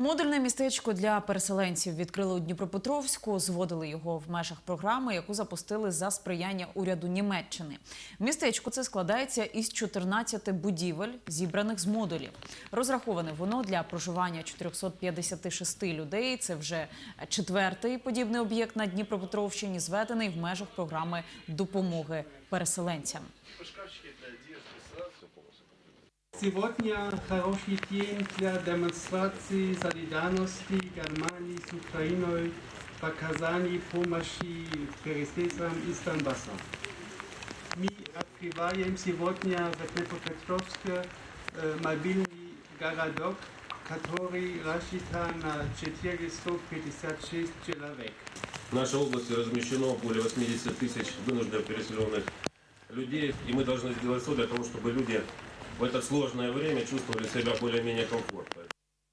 Модульне містечко для переселенців відкрили у Дніпропетровську. Зводили його в межах програми, яку запустили за сприяння уряду Німеччини. Містечко це складається із 14 будівель, зібраних з модулів. Розраховане воно для проживання 456 людей. Це вже четвертий подібний об'єкт на Дніпропетровщині, зведений в межах програми допомоги переселенцям. Сегодня хороший день для демонстрации солидарности Германии с Украиной в оказании помощи переселенцам из Донбасса. Мы открываем сегодня в Днепропетровске э, мобильный городок, который рассчитан на 456 человек. В нашей области размещено более 80 тысяч вынужденно переселенных людей, и мы должны сделать все для того, чтобы люди в это сложное время чувствовали себя более-менее комфортно.